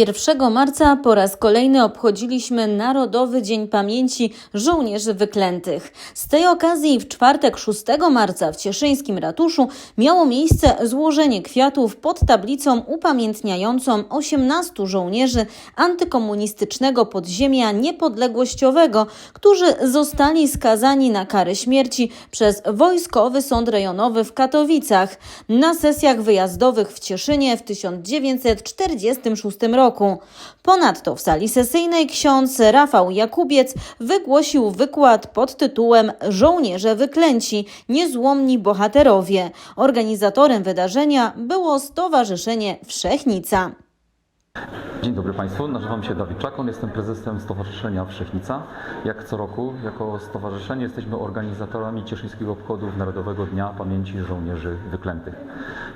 1 marca po raz kolejny obchodziliśmy Narodowy Dzień Pamięci Żołnierzy Wyklętych. Z tej okazji w czwartek 6 marca w Cieszyńskim Ratuszu miało miejsce złożenie kwiatów pod tablicą upamiętniającą 18 żołnierzy antykomunistycznego podziemia niepodległościowego, którzy zostali skazani na karę śmierci przez Wojskowy Sąd Rejonowy w Katowicach na sesjach wyjazdowych w Cieszynie w 1946 roku. Ponadto w sali sesyjnej ksiądz Rafał Jakubiec wygłosił wykład pod tytułem Żołnierze wyklęci, niezłomni bohaterowie. Organizatorem wydarzenia było Stowarzyszenie Wszechnica. Dzień dobry Państwu, nazywam się Dawid Czakon, jestem prezesem Stowarzyszenia Wszechnica. Jak co roku, jako stowarzyszenie jesteśmy organizatorami cieszyńskiego obchodów Narodowego Dnia Pamięci Żołnierzy Wyklętych.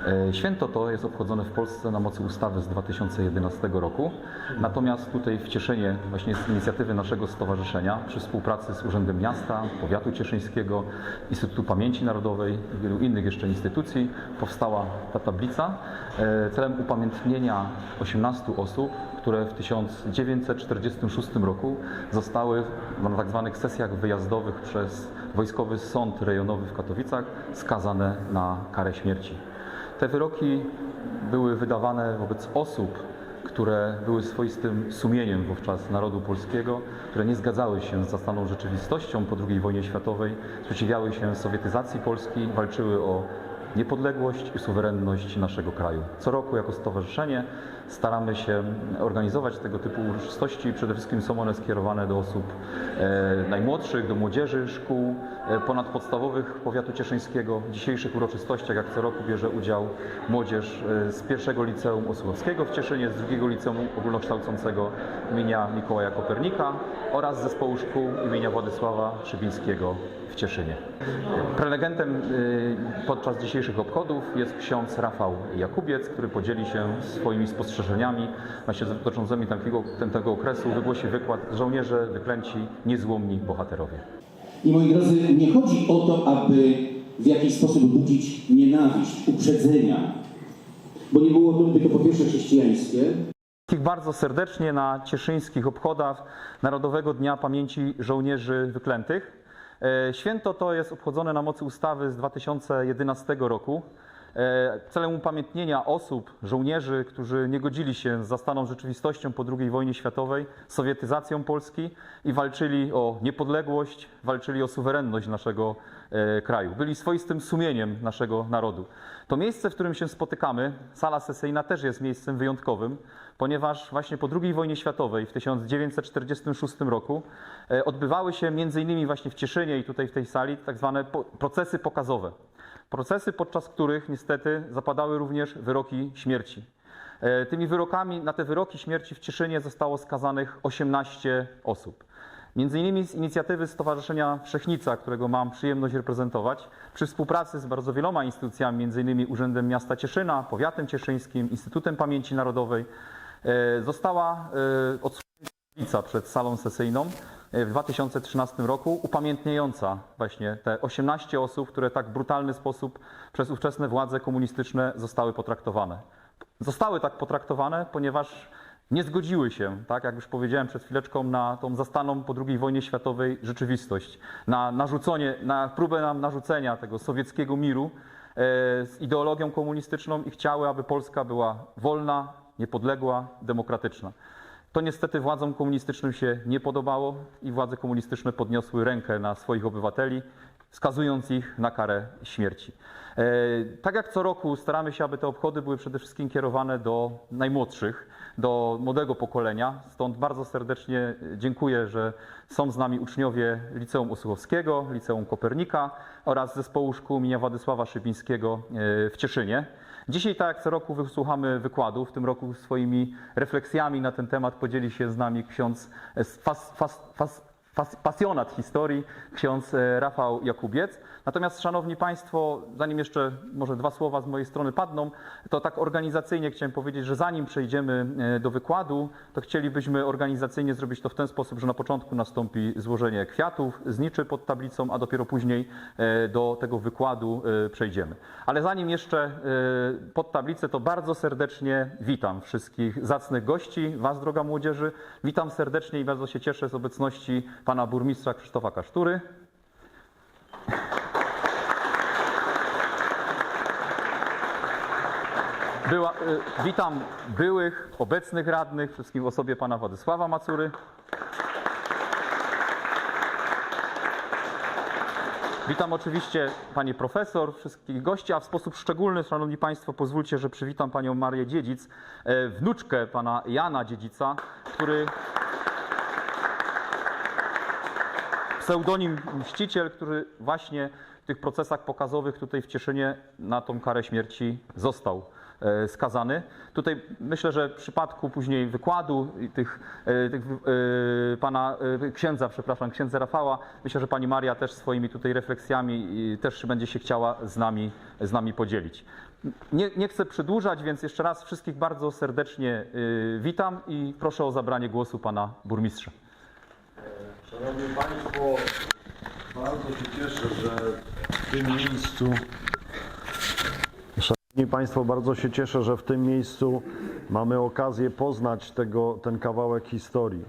E, Święto to jest obchodzone w Polsce na mocy ustawy z 2011 roku, natomiast tutaj w Cieszynie, właśnie z inicjatywy naszego stowarzyszenia, przy współpracy z Urzędem Miasta, Powiatu Cieszyńskiego, Instytutu Pamięci Narodowej i wielu innych jeszcze instytucji, powstała ta tablica e, celem upamiętnienia 18 osób, które w 1946 roku zostały na tak zwanych sesjach wyjazdowych przez Wojskowy Sąd Rejonowy w Katowicach skazane na karę śmierci. Te wyroki były wydawane wobec osób, które były swoistym sumieniem wówczas narodu polskiego, które nie zgadzały się z zastaną rzeczywistością po II wojnie światowej, sprzeciwiały się sowietyzacji Polski, walczyły o niepodległość i suwerenność naszego kraju. Co roku jako stowarzyszenie staramy się organizować tego typu uroczystości. Przede wszystkim są one skierowane do osób e, najmłodszych, do młodzieży szkół e, ponadpodstawowych powiatu cieszyńskiego. W dzisiejszych uroczystościach, jak co roku, bierze udział młodzież e, z pierwszego liceum Osułowskiego w Cieszynie, z drugiego liceum ogólnokształcącego imienia Mikołaja Kopernika oraz zespołu szkół imienia Władysława Szybińskiego w Cieszynie. Prelegentem podczas dzisiejszych obchodów jest ksiądz Rafał Jakubiec, który podzieli się swoimi spostrzeżeniami właśnie dotyczącymi takiego, tego okresu. Wygłosi wykład Żołnierze wyklęci, niezłomni bohaterowie. I moi drodzy, nie chodzi o to, aby w jakiś sposób budzić nienawiść, uprzedzenia, bo nie byłoby to po pierwsze chrześcijańskie, Wszystkich bardzo serdecznie na cieszyńskich obchodach Narodowego Dnia Pamięci Żołnierzy Wyklętych. E, Święto to jest obchodzone na mocy ustawy z 2011 roku. E, Celem upamiętnienia osób, żołnierzy, którzy nie godzili się z zastaną rzeczywistością po II wojnie światowej, sowietyzacją Polski i walczyli o niepodległość, walczyli o suwerenność naszego e, kraju. Byli swoistym sumieniem naszego narodu. To miejsce, w którym się spotykamy, sala sesyjna też jest miejscem wyjątkowym, ponieważ właśnie po II wojnie światowej w 1946 roku e, odbywały się między innymi właśnie w Cieszynie i tutaj w tej sali tak zwane procesy pokazowe. Procesy, podczas których niestety zapadały również wyroki śmierci. E, Tymi wyrokami, na te wyroki śmierci w Cieszynie zostało skazanych 18 osób. Między innymi z inicjatywy Stowarzyszenia Wszechnica, którego mam przyjemność reprezentować, przy współpracy z bardzo wieloma instytucjami, między innymi Urzędem Miasta Cieszyna, Powiatem Cieszyńskim, Instytutem Pamięci Narodowej, e, została e, tablica przed salą sesyjną w 2013 roku, upamiętniająca właśnie te 18 osób, które tak brutalny sposób przez ówczesne władze komunistyczne zostały potraktowane. Zostały tak potraktowane, ponieważ nie zgodziły się, tak jak już powiedziałem przed chwileczką, na tą zastaną po II wojnie światowej rzeczywistość, na narzucenie, na próbę nam narzucenia tego sowieckiego miru e, z ideologią komunistyczną i chciały, aby Polska była wolna, niepodległa, demokratyczna. To niestety władzom komunistycznym się nie podobało i władze komunistyczne podniosły rękę na swoich obywateli, skazując ich na karę śmierci. E, Tak jak co roku staramy się, aby te obchody były przede wszystkim kierowane do najmłodszych, do młodego pokolenia. Stąd bardzo serdecznie dziękuję, że są z nami uczniowie Liceum Osuchowskiego, Liceum Kopernika oraz Zespołu Szkół imienia Władysława Szybińskiego e, w Cieszynie. Dzisiaj, tak jak co roku, wysłuchamy wykładu. W tym roku swoimi refleksjami na ten temat podzieli się z nami ksiądz z fas, fas, fas, pas, pasjonat historii, ksiądz e, Rafał Jakubiec. Natomiast, Szanowni Państwo, zanim jeszcze może dwa słowa z mojej strony padną, to tak organizacyjnie chciałem powiedzieć, że zanim przejdziemy e, do wykładu, to chcielibyśmy organizacyjnie zrobić to w ten sposób, że na początku nastąpi złożenie kwiatów, zniczy pod tablicą, a dopiero później e, do tego wykładu przejdziemy. Ale zanim jeszcze pod tablicę, to bardzo serdecznie witam wszystkich zacnych gości, Was, droga młodzieży. Witam serdecznie i bardzo się cieszę z obecności pana burmistrza Krzysztofa Kasztury. Była, y, witam byłych, obecnych radnych, wszystkim w osobie pana Władysława Macury. Witam oczywiście pani profesor, wszystkich gości, a w sposób szczególny, szanowni państwo, pozwólcie, że przywitam panią Marię Dziedzic, e, wnuczkę pana Jana Dziedzica, który pseudonim Mściciel, który właśnie w tych procesach pokazowych tutaj w Cieszynie na tą karę śmierci został e, skazany. Tutaj myślę, że w przypadku później wykładu tych, e, tych e, pana księdza, przepraszam, księdza Rafała, myślę, że pani Maria też swoimi tutaj refleksjami też będzie się chciała z nami, z nami podzielić. Nie, nie chcę przedłużać, więc jeszcze raz wszystkich bardzo serdecznie witam i proszę o zabranie głosu pana burmistrza. Szanowni Państwo, bardzo się cieszę, że w tym miejscu. Szanowni Państwo, bardzo się cieszę, że w tym miejscu mamy okazję poznać tego, ten kawałek historii.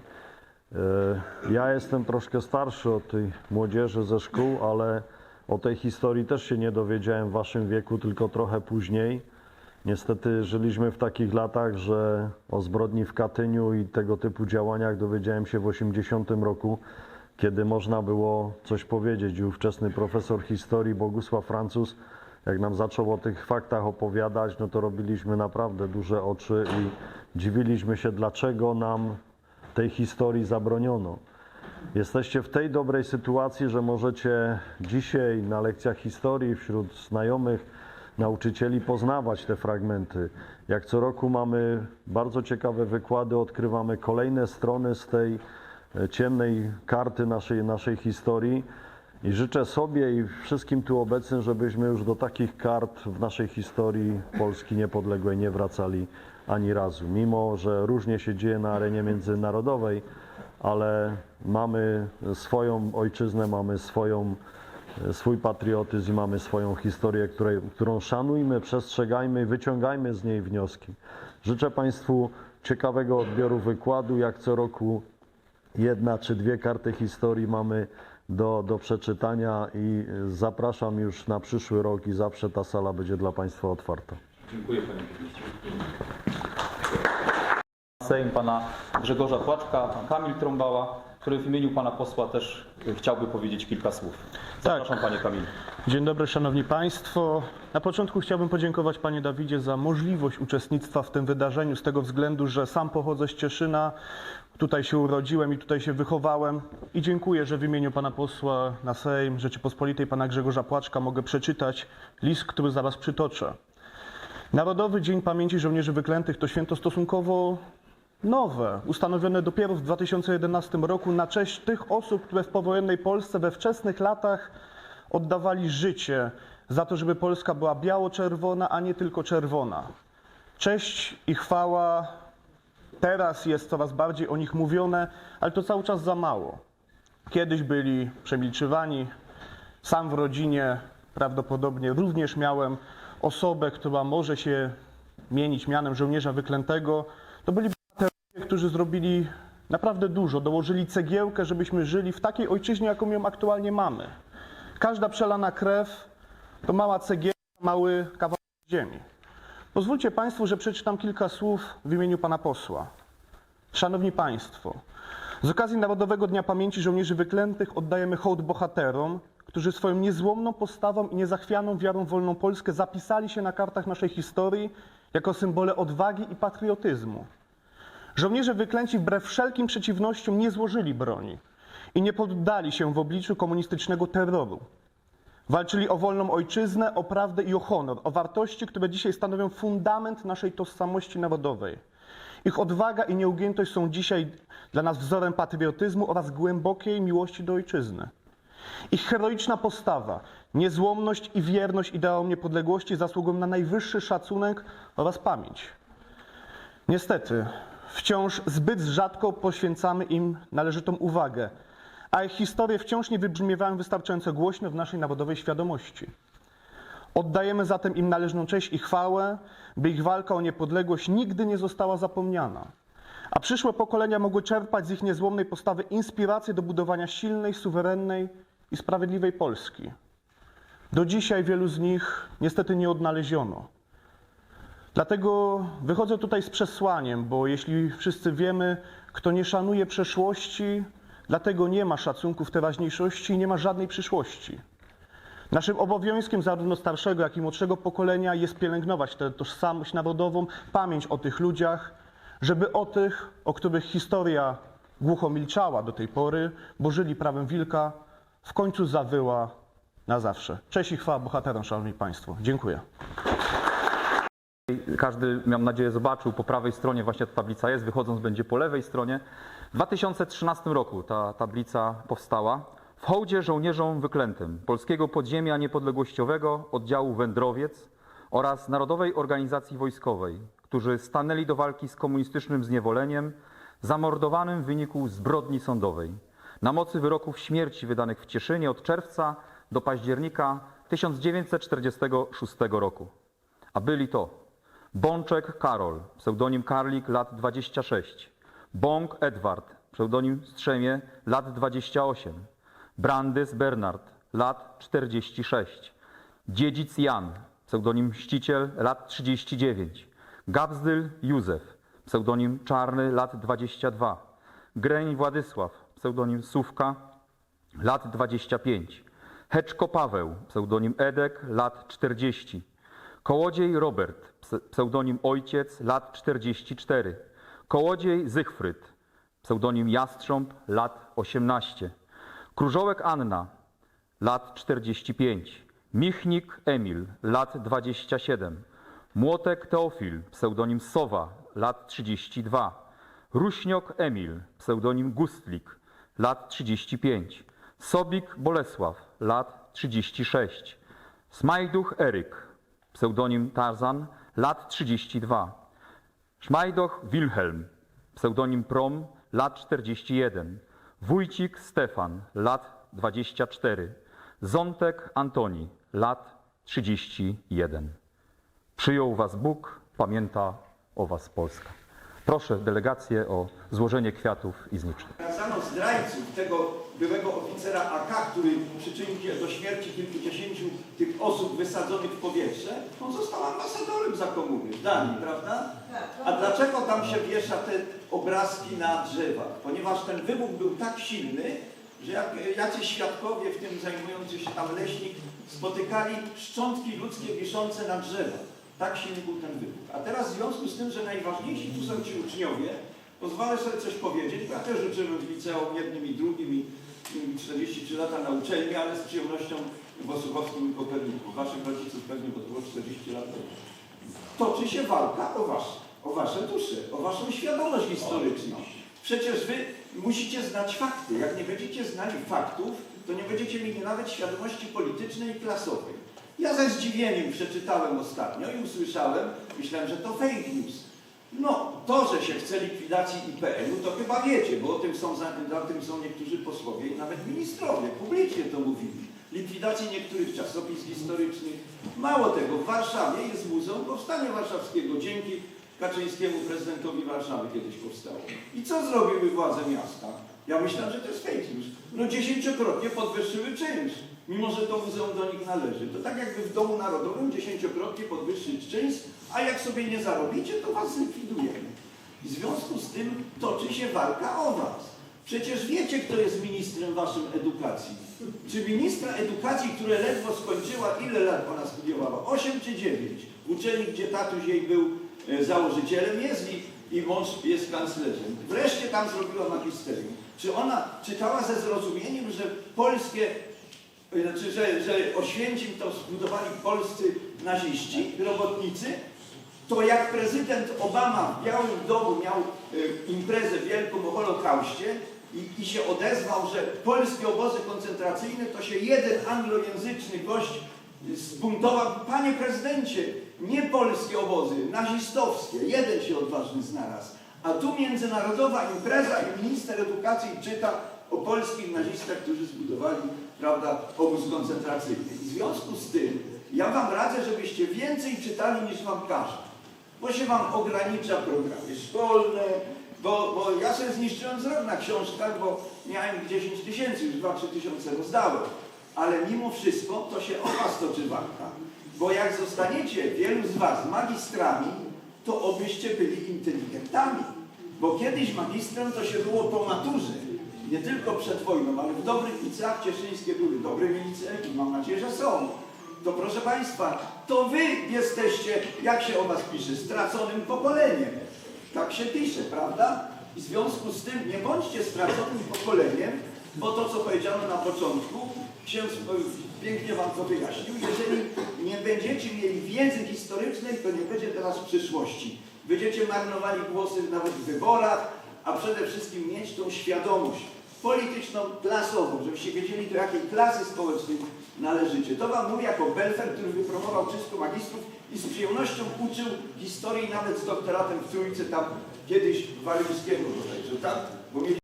E, Ja jestem troszkę starszy od tej młodzieży ze szkół, ale o tej historii też się nie dowiedziałem w Waszym wieku, tylko trochę później. Niestety żyliśmy w takich latach, że o zbrodni w Katyniu i tego typu działaniach dowiedziałem się w 80 roku, kiedy można było coś powiedzieć. Ówczesny profesor historii Bogusław Francuz, jak nam zaczął o tych faktach opowiadać, no to robiliśmy naprawdę duże oczy i dziwiliśmy się, dlaczego nam tej historii zabroniono. Jesteście w tej dobrej sytuacji, że możecie dzisiaj na lekcjach historii wśród znajomych nauczycieli poznawać te fragmenty. Jak co roku mamy bardzo ciekawe wykłady, odkrywamy kolejne strony z tej e, ciemnej karty naszej, naszej historii. I życzę sobie i wszystkim tu obecnym, żebyśmy już do takich kart w naszej historii Polski niepodległej nie wracali ani razu. Mimo, że różnie się dzieje na arenie międzynarodowej, ale mamy swoją ojczyznę, mamy swoją, swój patriotyzm i mamy swoją historię, której, którą szanujmy, przestrzegajmy i wyciągajmy z niej wnioski. Życzę Państwu ciekawego odbioru wykładu. Jak co roku jedna czy dwie karty historii mamy do, do przeczytania i zapraszam już na przyszły rok i zawsze ta sala będzie dla Państwa otwarta. Dziękuję panie. Sejm pana Grzegorza Płaczka, pan Kamil Trąbała, który w imieniu pana posła też chciałby powiedzieć kilka słów. Zapraszam panie Kamilu. Dzień dobry, szanowni państwo. Na początku chciałbym podziękować panie Dawidzie za możliwość uczestnictwa w tym wydarzeniu z tego względu, że sam pochodzę z Cieszyna, tutaj się urodziłem i tutaj się wychowałem i dziękuję, że w imieniu pana posła na Sejm Rzeczypospolitej pana Grzegorza Płaczka mogę przeczytać list, który zaraz przytoczę. Narodowy Dzień Pamięci Żołnierzy Wyklętych to święto stosunkowo nowe, ustanowione dopiero w 2011 roku na cześć tych osób, które w powojennej Polsce we wczesnych latach oddawali życie za to, żeby Polska była biało-czerwona, a nie tylko czerwona. Cześć i chwała teraz jest coraz bardziej o nich mówione, ale to cały czas za mało. Kiedyś byli przemilczywani. Sam w rodzinie prawdopodobnie również miałem osobę, która może się mienić mianem żołnierza wyklętego. To byli którzy zrobili naprawdę dużo, dołożyli cegiełkę, żebyśmy żyli w takiej ojczyźnie, jaką ją aktualnie mamy. Każda przelana krew to mała cegiełka, mały kawałek ziemi. Pozwólcie Państwu, że przeczytam kilka słów w imieniu Pana posła. Szanowni Państwo, z okazji Narodowego Dnia Pamięci Żołnierzy Wyklętych oddajemy hołd bohaterom, którzy swoją niezłomną postawą i niezachwianą wiarą w wolną Polskę zapisali się na kartach naszej historii jako symbole odwagi i patriotyzmu. Żołnierze wyklęci wbrew wszelkim przeciwnościom nie złożyli broni i nie poddali się w obliczu komunistycznego terroru. Walczyli o wolną ojczyznę, o prawdę i o honor, o wartości, które dzisiaj stanowią fundament naszej tożsamości narodowej. Ich odwaga i nieugiętość są dzisiaj dla nas wzorem patriotyzmu oraz głębokiej miłości do ojczyzny. Ich heroiczna postawa, niezłomność i wierność ideałom niepodległości zasługują na najwyższy szacunek oraz pamięć. Niestety, wciąż zbyt rzadko poświęcamy im należytą uwagę, a ich historie wciąż nie wybrzmiewają wystarczająco głośno w naszej narodowej świadomości. Oddajemy zatem im należną cześć i chwałę, by ich walka o niepodległość nigdy nie została zapomniana, a przyszłe pokolenia mogły czerpać z ich niezłomnej postawy inspirację do budowania silnej, suwerennej i sprawiedliwej Polski. Do dzisiaj wielu z nich niestety nie odnaleziono. Dlatego wychodzę tutaj z przesłaniem, bo jeśli wszyscy wiemy, kto nie szanuje przeszłości, dlatego nie ma szacunku w teraźniejszości i nie ma żadnej przyszłości. Naszym obowiązkiem zarówno starszego, jak i młodszego pokolenia jest pielęgnować tę tożsamość narodową, pamięć o tych ludziach, żeby o tych, o których historia głucho milczała do tej pory, bo żyli prawem wilka, w końcu zawyła na zawsze. Cześć i chwała bohaterom, szanowni państwo. Dziękuję. Każdy, mam nadzieję, zobaczył, po prawej stronie właśnie ta tablica jest, wychodząc będzie po lewej stronie. W 2013 roku ta tablica powstała. W hołdzie żołnierzom wyklętym Polskiego Podziemia Niepodległościowego Oddziału Wędrowiec oraz Narodowej Organizacji Wojskowej, którzy stanęli do walki z komunistycznym zniewoleniem, zamordowanym w wyniku zbrodni sądowej. Na mocy wyroków śmierci wydanych w Cieszynie od czerwca do października 1946 roku. A byli to Bączek Karol, pseudonim Karlik, lat 26. Bąk Edward, pseudonim Strzemie, lat 28. Brandys Bernard, lat 46. Dziedzic Jan, pseudonim Mściciel, lat 39. Gabzdyl Józef, pseudonim Czarny, lat 22. Greń Władysław, pseudonim Sówka, lat 25. Heczko Paweł, pseudonim Edek, lat 40. Kołodziej Robert, pseudonim Ojciec, lat 44. Kołodziej Zygfryd, pseudonim Jastrząb, lat 18. Krużołek Anna, lat 45. Michnik Emil, lat 27. Młotek Teofil, pseudonim Sowa, lat 32. Ruśniok Emil, pseudonim Gustlik, lat 35. Sobik Bolesław, lat 36. Smajduch Eryk, pseudonim Tarzan, lat 32. Szmajdoch Wilhelm, pseudonim Prom, lat 41. Wójcik Stefan, lat 24. Zątek Antoni, lat 31. Przyjął was Bóg, pamięta o was Polska. Proszę delegację o złożenie kwiatów i zniczeń. Skazano zdrajców tego byłego oficera AK, który przyczynił się do śmierci kilkudziesięciu tych osób wysadzonych w powietrze, on został ambasadorem za komuny w Danii, prawda? A dlaczego tam się wiesza te obrazki na drzewach? Ponieważ ten wybuch był tak silny, że jak jacyś świadkowie, w tym zajmujący się tam leśnik, spotykali szczątki ludzkie wiszące na drzewach. Tak silny był ten wybuch. A teraz w związku z tym, że najważniejsi tu są ci uczniowie, pozwolę sobie coś powiedzieć, bo ja też uczyłem w liceum jednym i drugim i i 43 lata na uczelni, ale z przyjemnością w Osłuchowskim i Koperniku. Waszych rodziców pewnie, bo to było 40 lat temu. Toczy się walka o, was, o wasze dusze, o waszą świadomość historyczną. Przecież wy musicie znać fakty. Jak nie będziecie znali faktów, to nie będziecie mieli nawet świadomości politycznej i klasowej. Ja ze zdziwieniem przeczytałem ostatnio i usłyszałem, myślałem, że to fake news. No, to, że się chce likwidacji IPN-u, to chyba wiecie, bo o tym są, za, tym są niektórzy posłowie i nawet ministrowie publicznie to mówili. Likwidacji niektórych czasopism historycznych. Mało tego, w Warszawie jest Muzeum Powstania Warszawskiego. Dzięki Kaczyńskiemu prezydentowi Warszawy kiedyś powstało. I co zrobiły władze miasta? Ja myślałem, że to jest fake news. No dziesięciokrotnie podwyższyły czynsz, mimo że to muzeum do nich należy. To tak jakby w Domu Narodowym dziesięciokrotnie podwyższyć czynsz, a jak sobie nie zarobicie, to was zlikwidujemy. W związku z tym toczy się walka o was. Przecież wiecie, kto jest ministrem waszym edukacji. Czy ministra edukacji, które ledwo skończyła, ile lat ona studiowała? 8 czy 9? W uczelni, gdzie tatuś jej był e, założycielem jest i, i mąż jest kanclerzem. Wreszcie tam zrobiła magisterium. Czy ona czytała ze zrozumieniem, że polskie, znaczy, że, że Oświęcim to zbudowali polscy naziści, robotnicy? To jak prezydent Obama w Białym Domu miał e, imprezę wielką o Holokauście i, i się odezwał, że polskie obozy koncentracyjne to się jeden anglojęzyczny gość zbuntował. Panie prezydencie, nie polskie obozy, nazistowskie, jeden się odważny znalazł. A tu międzynarodowa impreza i minister edukacji czyta o polskich nazistach, którzy zbudowali prawda, obóz koncentracyjny. W związku z tym ja wam radzę, żebyście więcej czytali niż wam każę. Bo się wam ogranicza programy szkolne, bo, bo ja sobie zniszczyłem wzrok na książkach, bo miałem 10 tysięcy, już 2-3 tysiące rozdałem. Ale mimo wszystko to się o was toczy walka. Bo jak zostaniecie, wielu z was, magistrami, to obyście byli inteligentami. Bo kiedyś magistrem to się było po maturze. Nie tylko przed wojną, ale w dobrych liceach cieszyńskie były dobre liceum i mam nadzieję, że są. To proszę Państwa, to Wy jesteście, jak się o Was pisze, straconym pokoleniem. Tak się pisze, prawda? I w związku z tym nie bądźcie straconym pokoleniem, bo to, co powiedziano na początku, ksiądz pięknie Wam to wyjaśnił. Jeżeli nie będziecie mieli wiedzy historycznej, to nie będzie teraz przyszłości. Będziecie marnowali głosy nawet w wyborach, a przede wszystkim mieć tą świadomość polityczną, klasową, żebyście wiedzieli, do jakiej klasy społecznej należycie. To Wam mówię jako Belfer, który wypromował 300 magistrów i z przyjemnością uczył historii nawet z doktoratem w Trójce, tam kiedyś Waryńskiego bodajże, tak? Bo mieli